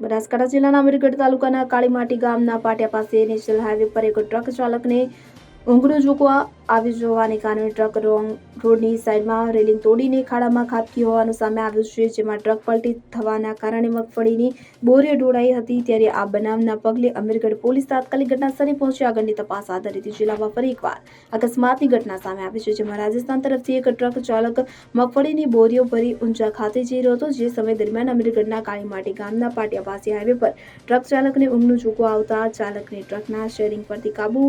બનાસકાંઠા જિલ્લાના અમીરગઢ તાલુકાના કાળીમાટી ગામના પાટિયા પાસે નેશનલ હાઈવે પર એક ટ્રક ચાલકને ઊંઘડું ઝૂકવા આવી જવાને કારણે ટ્રક રોંગ રોડની સાઈડમાં રેલિંગ તોડીને ખાડામાં ખાબકી હોવાનું સામે આવ્યું છે, જેમાં ટ્રક પલટી થવાના કારણે મગફળીની બોરીઓ ઢોળાઈ હતી. ત્યારે આ બનાવના પગલે અમીરગઢ પોલીસ તાત્કાલિક ઘટનાસ્થળે પહોંચી. આગળની તપાસ હાથ ધરી હતી જિલ્લામાં ફરી એકવાર અકસ્માતની ઘટના સામે આવી છે, જેમાં રાજસ્થાન તરફથી એક ટ્રક ચાલક મગફળીની બોરીઓ ભરી ઊંઝા ખાતે જઈ રહ્યો હતો. જે સમય દરમિયાન અમીરગઢના કાળીમાટી ગામના પાટિયા પાસે હાઈવે પર ટ્રક ચાલકને ઊંઘનું ઝૂકવા આવતા ચાલકને ટ્રકના શેરિંગ પરથી કાબુ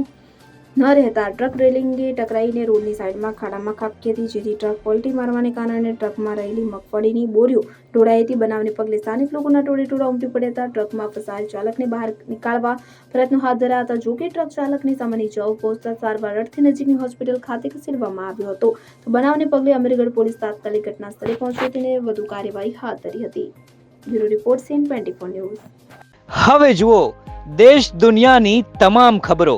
ન રહેતા ટ્રક રેલિંગે ટકરાઈને રોડની સાઈડમાં ખાડામાં ખાબકી જેથી ટ્રક પલટી મારવાને કારણે ટ્રકમાં રહેલી મગફળીની બોરીઓ ઢોળાઈ બનાવને પગલે સ્થાનિક લોકોના ટોળે ટોળા ઉમટી પડ્યા હતા. ટ્રકમાં ફસાયેલ ચાલકને બહાર નીકાળવા પ્રયત્નો હાથ ધરાયા હતા. જોકે ટ્રક ચાલકની સામાન્ય ઇજાઓ પહોંચતા સારવાર અર્થે નજીકની હોસ્પિટલ ખાતે ખસેડવામાં આવ્યો હતો. તો બનાવને પગલે અમીરગઢ પોલીસ તાત્કાલિક ઘટના સ્થળે પહોંચી હતી વધુ કાર્યવાહી હાથ ધરી હતી. Bureau report CN twenty news. હવે જુઓ, દેશ દુનિયાની તમામ ખબરો.